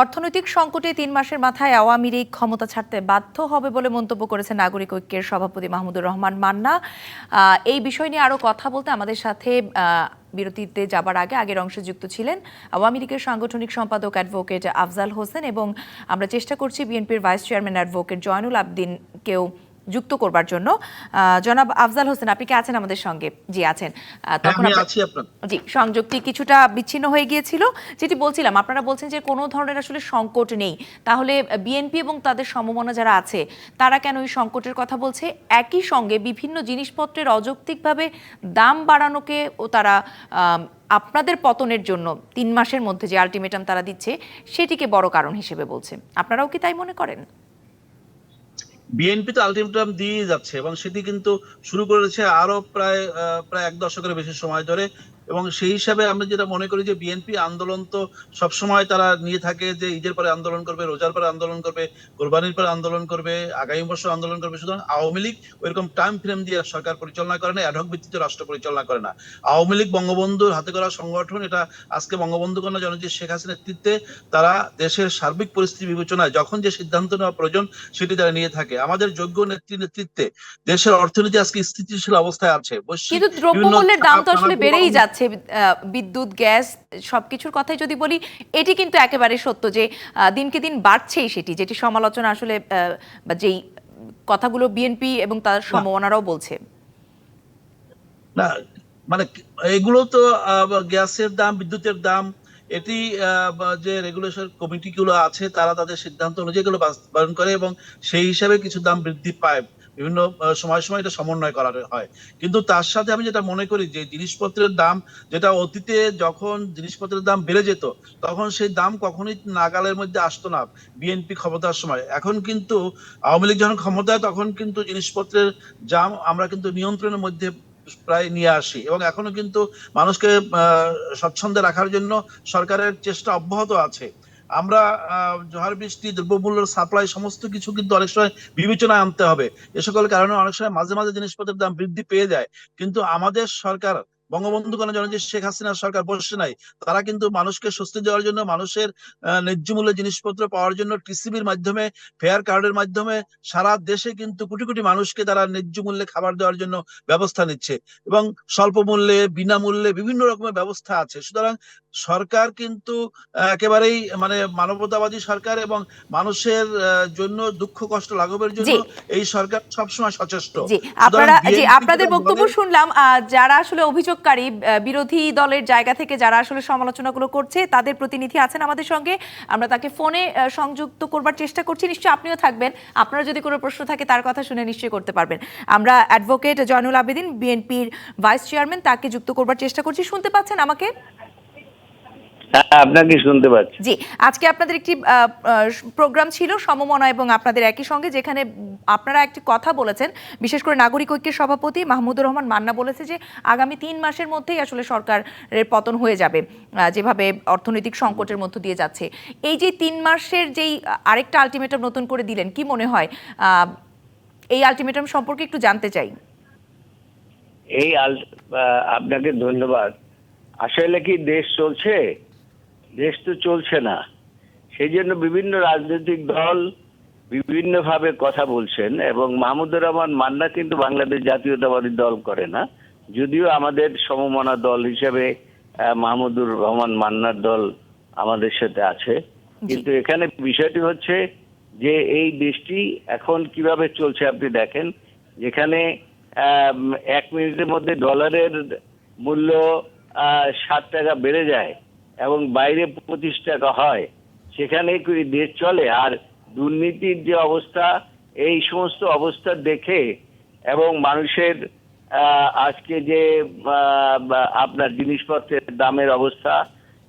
অর্থনৈতিক সংকটে তিন মাসের মাথায় আওয়ামী লীগ ক্ষমতা ছাড়তে বাধ্য হবে বলে মন্তব্য করেছে নাগরিক ঐক্যের সভাপতি মাহমুদুর রহমান মান্না। এই বিষয় নিয়ে আরও কথা বলতে আমাদের সাথে বিরতিতে যাবার আগে আগের অংশে যুক্ত ছিলেন আওয়ামী লীগের সাংগঠনিক সম্পাদক অ্যাডভোকেট আফজাল হোসেন এবং আমরা চেষ্টা করছি বিএনপির ভাইস চেয়ারম্যান অ্যাডভোকেট জয়নুল আবদিনকেও যুক্ত করবার জন্য। জনাব আফজাল হোসেন আপনি কি আছেন আমাদের সঙ্গে? জি আছেন। হ্যাঁ, তখন জি সংযুক্তি কিছুটা বিচ্ছিন্ন হয়ে গিয়েছিল। যেটি বলছিলাম আপনারা বলছেন যে কোনো ধরনের আসলে সংকট নেই। তাহলে বিএনপি এবং তাদের সমমনা যারা আছে তারা কেন এই সংকটের কথা বলছে? একই সঙ্গে বিভিন্ন জিনিসপত্রের অযৌক্তিকভাবে দাম বাড়ানোকে ও তারা আপনাদের পতনের জন্য তিন মাসের মধ্যে যে আলটিমেটাম তারা দিচ্ছে সেটিকে বড় কারণ হিসেবে বলছে। আপনারাও কি তাই মনে করেন? বিএনপি তো আলটিমেটাম দিয়ে যাচ্ছে এবং সেটি কিন্তু শুরু করেছে আরও প্রায় প্রায় এক দশকের বেশি সময় ধরে। এবং সেই হিসাবে আমরা যেটা মনে করি যে বিএনপি আন্দোলন তো সবসময় তারা নিয়ে থাকে যে ঈদের পরে আন্দোলন করবে রোজার পরে আন্দোলন করবে কোরবানির পরে আন্দোলন করবে আগামী বছর আন্দোলন করবে। সুতরাং আওয়ামী লীগ ওইরকম টাইম ফ্রেম দিয়ে সরকার পরিচালনা করে না অ্যাডহক ভিত্তিতে রাষ্ট্র পরিচালনা করে না। আওয়ামী লীগ বঙ্গবন্ধুর হাতে করা সংগঠন এটা আজকে বঙ্গবন্ধু কন্যা জননেত্রী শেখ হাসিনার নেতৃত্বে তারা দেশের সার্বিক পরিস্থিতি বিবেচনায় যখন যে সিদ্ধান্ত নেওয়া প্রয়োজন সেটি তারা নিয়ে থাকে। আমাদের যোগ্য নেত্রী নেতৃত্বে দেশের অর্থনীতি আজকে স্থিতিশীল অবস্থায় আছে। কিন্তু দ্রব্যমূল্যের দাম তো আসলে বেড়েই যাচ্ছে। আহ, বিদ্যুৎ গ্যাস সবকিছুর কথাই যদি বলি এটি কিন্তু একেবারে সত্য যে দিনকে দিন বাড়ছেই সেটি যেটি সমালোচনা আসলে যেই কথাগুলো বিএনপি এবং তার সমমনারাও বলছে। না মানে এগুলো তো গ্যাসের দাম বিদ্যুতের দাম এটি আহ, যে রেগুলেশন কমিটি গুলো আছে তারা তাদের সিদ্ধান্ত অনুযায়ী এগুলো বাস্তবায়ন করে এবং সেই হিসাবে কিছু দাম বৃদ্ধি পায়। বিভিন্ন সময় সময় এটা সমন্বয় করা হয়। কিন্তু তার সাথে আমি যেটা মনে করি যে, জিনিসপত্রের দাম, যেটা অতীতে যখন জিনিসপত্রের দাম বেড়ে যেত, তখন সেই দাম কখনোই নাগালের মধ্যে আসতো না বিএনপি ক্ষমতার সময়। এখন কিন্তু আওয়ামী লীগ যখন ক্ষমতায় তখন কিন্তু জিনিসপত্রের দাম আমরা কিন্তু নিয়ন্ত্রণের মধ্যে প্রায় নিয়ে আসি। এবং এখনও কিন্তু মানুষকে স্বচ্ছন্দে রাখার জন্য সরকারের চেষ্টা অব্যাহত আছে। আমরা ঝড় বৃষ্টি, দ্রব্যমূল্যের সাপ্লাই সমস্ত কিছু কিন্তু অনেক সময় বিবেচনায় আনতে হবে। এ সকল কারণে অনেক সময় মাঝে মাঝে জিনিসপত্রের দাম বৃদ্ধি পেয়ে যায়। কিন্তু আমাদের সরকার বঙ্গবন্ধু কন্যা জননেত্রী শেখ হাসিনার সরকার বসে নাই, তারা কিন্তু মানুষকে স্বস্তি দেওয়ার জন্য, মানুষের ন্যায্য মূল্যে জিনিসপত্র পাওয়ার জন্য টিসিবির মাধ্যমে, ফেয়ার কার্ডের মাধ্যমে সারা দেশে কিন্তু কোটি কোটি মানুষকে তারা ন্যায্য মূল্যে খাবার দেওয়ার জন্য ব্যবস্থা নিচ্ছে। এবং স্বল্প মূল্যে, বিনামূল্যে বিভিন্ন রকমের ব্যবস্থা আছে। সুতরাং সরকার কিন্তু একেবারেই মানে মানবতাবাদী সরকার এবং মানুষের জন্য দুঃখ কষ্ট লাঘবের জন্য এই সরকার সবসময় সচেষ্ট। আপনারা জি আপনাদের বক্তব্য শুনলাম যারা আসলে অভিযোগকারী বিরোধী দলের জায়গা থেকে যারা আসলে সমালোচনাগুলো করছে তাদের প্রতিনিধি আছেন আমাদের সঙ্গে। আমরা তাকে ফোনে সংযুক্ত করবার চেষ্টা করছি। নিশ্চয়ই আপনিও থাকবেন। আপনার যদি কোনো প্রশ্ন থাকে তার কথা শুনে নিশ্চয়ই করতে পারবেন। আমরা অ্যাডভোকেট জয়নুল আবেদিন বিএনপির ভাইস চেয়ারম্যান তাকে যুক্ত করবার চেষ্টা করছি। শুনতে পাচ্ছেন আমাকে? আপনাকে শুনতে পাচ্ছি। জি আজকে আপনাদের একটি প্রোগ্রাম ছিল সমমনা এবং আপনাদের একই সঙ্গে যেখানে আপনারা একটি কথা বলেছেন। বিশেষ করে নাগরিক ঐক্যের সভাপতি মাহমুদুর রহমান মান্না বলেছে যে আগামী তিন মাসের মধ্যেই আসলে সরকারের পতন হয়ে যাবে যেভাবে অর্থনৈতিক সংকটের মধ্য দিয়ে যাচ্ছে। এই যে তিন মাসের যেই আরেকটা আলটিমেটাম নতুন করে দিলেন কি মনে হয়? আহ, এই আলটিমেটাম সম্পর্কে একটু জানতে চাই। এই আপনাকে ধন্যবাদ। আসলে কি দেশ চলছে? দেশ তো চলছে না। সেই জন্য বিভিন্ন রাজনৈতিক দল বিভিন্নভাবে কথা বলছেন এবং মাহমুদুর রহমান মান্না কিন্তু বাংলাদেশ জাতীয়তাবাদী দল করে না। যদিও আমাদের সমমনা দল হিসেবে মাহমুদুর রহমান মান্নার দল আমাদের সাথে আছে। কিন্তু এখানে বিষয়টি হচ্ছে যে এই দেশটি এখন কীভাবে চলছে আপনি দেখেন যেখানে এক মিনিটের মধ্যে ডলারের মূল্য আহ, ষাট টাকা বেড়ে যায়। এবং বাইরে টাকা হয় সেখানে দেশ চলে? আর দুর্নীতির যে অবস্থা এই সমস্ত অবস্থা দেখে এবং মানুষের আজকে যে আপনার জিনিসপত্রের দামের অবস্থা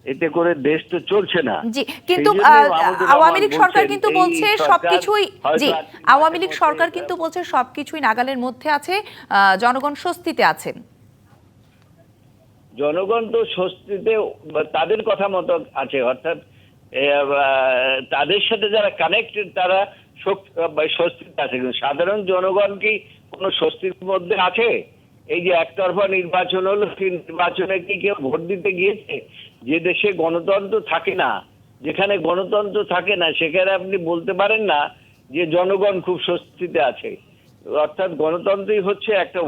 এতে করে দেশ তো চলছে না। জি কিন্তু আওয়ামী লীগ সরকার কিন্তু বলছে সবকিছুই জি আওয়ামী লীগ সরকার কিন্তু বলছে সবকিছুই নাগালের মধ্যে আছে আহ, জনগণ স্বস্তিতে আছেন জনগণ তো স্বস্তিতে তাদের কথা মতো আছে, অর্থাৎ তাদের সাথে যারা কানেক্টেড তারা স্বস্তিতে আছে। কিন্তু সাধারণ জনগণ কি কোনো স্বস্তির মধ্যে আছে? এই যে একতরফা নির্বাচন হলো সেই নির্বাচনে কি কেউ ভোট দিতে গিয়েছে? যে দেশে গণতন্ত্র থাকে না, যেখানে গণতন্ত্র থাকে না, সেখানে আপনি বলতে পারেন না যে জনগণ খুব স্বস্তিতে আছে। অর্থাৎ গণতন্ত্রই হচ্ছে একটা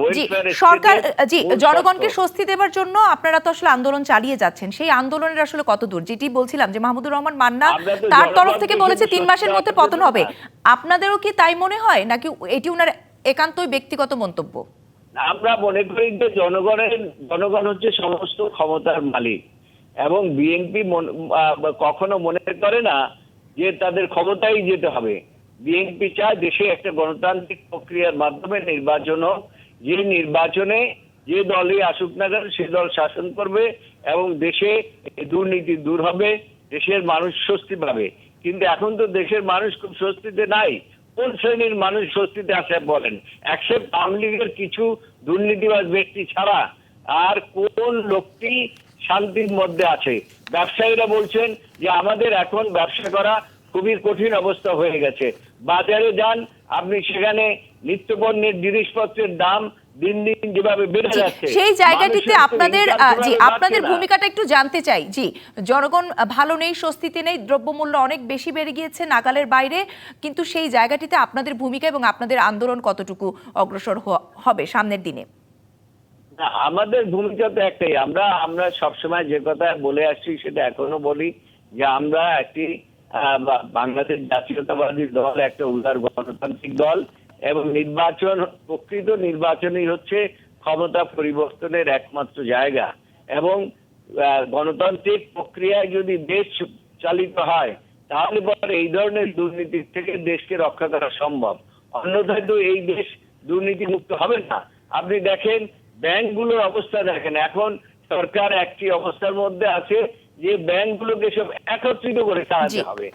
সরকার জি জনগণকে স্বস্তি দেওয়ার জন্য আপনারা তো আসলে আন্দোলন চালিয়ে যাচ্ছেন। সেই আন্দোলনের আসলে কত দূর? যেটি বলছিলাম যে মাহমুদুর রহমান মান্না তার তরফ থেকে বলেছে তিন মাসের মধ্যে পতন হবে। আপনাদেরও কি তাই মনে হয় নাকি এটি উনার একান্তই ব্যক্তিগত মন্তব্য? আমরা মনে করি যে জনগণের জনগণ হচ্ছে সমস্ত ক্ষমতার মালিক এবং বিএনপি কখনো মনে করে না যে তাদের ক্ষমতায় যেতে হবে। বিএনপি চায় দেশে একটা গণতান্ত্রিক প্রক্রিয়ার মাধ্যমে নির্বাচন হোক। যে নির্বাচনে যে দলই আসুক না কেন, সে দল শাসন করবে এবং দেশে দুর্নীতি দূর হবে, দেশের মানুষ স্বস্তি পাবে। কিন্তু এখন তো দেশের মানুষ খুব স্বস্তিতে নাই। কোন শ্রেণির মানুষ স্বস্তিতে আছে বলেন? একসেপ্ট আওয়ামী লীগের কিছু দুর্নীতিবাজ ব্যক্তি ছাড়া আর কোন লোকটি শান্তির মধ্যে আছে? ব্যবসায়ীরা বলছেন যে আমাদের এখন ব্যবসা করা খুবই কঠিন অবস্থা হয়ে গেছে। বাজারে যান আপনি সেখানে নিত্যপণ্যের জিনিসপত্রের দাম দিন দিন যেভাবে বেড়ে যাচ্ছে সেই জায়গাটিতে আপনাদের জি আপনাদের ভূমিকাটা একটু জানতে চাই। জি জনগণ ভালো নেই স্বস্তিতে নেই দ্রব্যমূল্য অনেক বেশি বেড়ে গিয়েছে নাগালের বাইরে কিন্তু সেই জায়গাটিতে আপনাদের ভূমিকা এবং আপনাদের আন্দোলন কতটুকু অগ্রসর হবে সামনের দিনে? না আমাদের ভূমিকা তো একটাই। আমরা আমরা সবসময় যে কথা বলে আসছি সেটা এখনও বলি যে আমরা একটি বাংলাদেশ জাতীয়তাবাদী দল একটা উদার গণতান্ত্রিক দল এবং নির্বাচন, প্রকৃত নির্বাচনই হচ্ছে ক্ষমতা পরিবর্তনের একমাত্র জায়গা এবং গণতান্ত্রিক প্রক্রিয়ায় যদি দেশ চালিত হয়, তাহলে পরে এই ধরনের দুর্নীতির থেকে দেশকে রক্ষা করা সম্ভব। অন্যথায় তো এই দেশ দুর্নীতি মুক্ত হবে না। আপনি দেখেন, ব্যাংকগুলোর অবস্থা দেখেন। এখন সরকার একটি অবস্থার মধ্যে আছে যে ব্যাংকগুলোকে সব একত্রিত করে চালাতে হবে।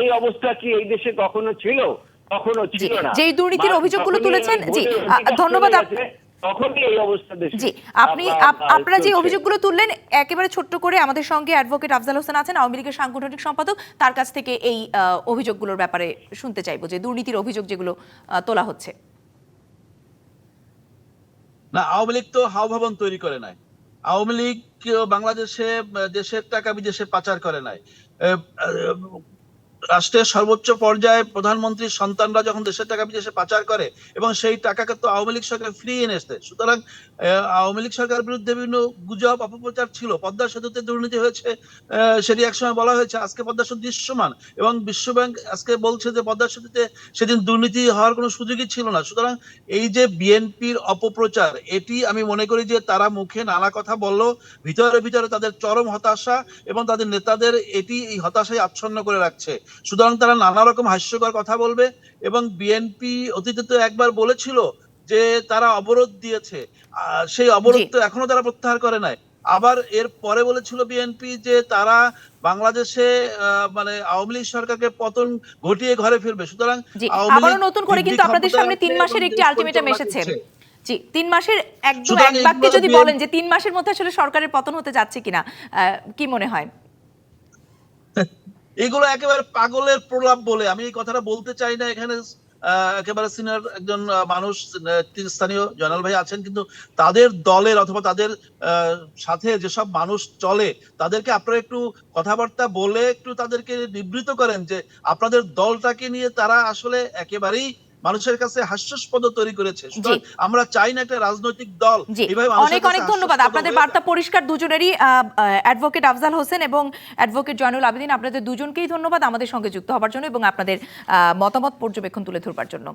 এই অবস্থা কি এই দেশে কখনো ছিল? কখনো ছিল না। যেই দুর্নীতির অভিযোগগুলো তুলেছেন, জি, ধন্যবাদ জি আপনি আপনারা যে অভিযোগগুলো তুললেন একেবারে ছোট্ট করে আমাদের সঙ্গে অ্যাডভোকেট আফজাল হোসেন আছেন আওয়ামী লীগের সাংগঠনিক সম্পাদক। তার কাছ থেকে এই আহ, অভিযোগগুলোর ব্যাপারে শুনতে চাইব যে দুর্নীতির অভিযোগ যেগুলো আহ, তোলা হচ্ছে। না আওয়ামী লীগ তো হাওভাবন তৈরি করে নাই। আওয়ামী লীগ বাংলাদেশে দেশের টাকা বিদেশে পাচার করে নাই। রাষ্ট্রের সর্বোচ্চ পর্যায়ে প্রধানমন্ত্রীর সন্তানরা যখন দেশের টাকা বিদেশে পাচার করে এবং সেই টাকাকে তো আওয়ামী লীগ সরকার ফিরিয়ে এনেছে সুতরাং আওয়ামী লীগ সরকারের বিরুদ্ধে বিভিন্ন গুজব, অপপ্রচার ছিল পদ্মা সেতুতে দুর্নীতি হয়েছে সেটি একসময় বলা হয়েছে, আজকে পদ্মা সেতু দৃশ্যমান এবং বিশ্বব্যাংক আজকে বলছে যে পদ্মা সেতুতে সেদিন দুর্নীতি হওয়ার কোনো সুযোগই ছিল না, সুতরাং এই যে বিএনপির অপপ্রচার, এটি আমি মনে করি যে তারা মুখে নানা কথা বলল, ভিতরে ভিতরে তাদের চরম হতাশা এবং তাদের নেতাদের এটি এই হতাশায় আচ্ছন্ন করে রাখছে। সুতরাং তারা নানা রকম হাস্যকর কথা বলবে এবং বিএনপি অতীতে তো একবার বলেছিল যে তারা অবরোধ দিয়েছে। সেই অবরোধ তো এখনও তারা প্রত্যাহার করে নাই। আবার এর পরে বলেছিল বিএনপি যে তারা বাংলাদেশে মানে আওয়ামী লীগ সরকারকে পতন ঘটিয়ে ঘরে ফিরবে। সুতরাং আবারও নতুন করে কিন্তু আপনাদের সামনে তিন মাসের একটি আলটিমেটাম এসেছে। জি তিন মাসের একদম এক বাক্যে যদি বলেন যে তিন মাসের মধ্যে আসলে সরকারের পতন হতে যাচ্ছে কিনা আহ, কি মনে হয়? এগুলো একেবারে পাগলের প্রলাপ বলে। আমি এই কথাটা বলতে চাই না এখানে একেবারে সিনিয়র একজন মানুষ স্থানীয় জয়নাল ভাই আছেন, কিন্তু তাদের দলের অথবা তাদের সাথে যেসব মানুষ চলে, তাদেরকে আপনারা একটু কথাবার্তা বলে একটু তাদেরকে নিবৃত করেন যে আপনাদের দলটাকে নিয়ে তারা আসলে একেবারেই মানুষের কাছে হাস্যাস্পদ তৈরি করেছে। আমরা চাই না একটা রাজনৈতিক দল। অনেক অনেক ধন্যবাদ। আপনাদের বার্তা পরিষ্কার দুজনেরই অ্যাডভোকেট আফজাল হোসেন এবং অ্যাডভোকেট জয়নুল আবেদিন আপনাদের দুজনকেই ধন্যবাদ আমাদের সঙ্গে যুক্ত হবার জন্য এবং আপনাদের আহ, মতামত পর্যবেক্ষণ তুলে ধরবার জন্য।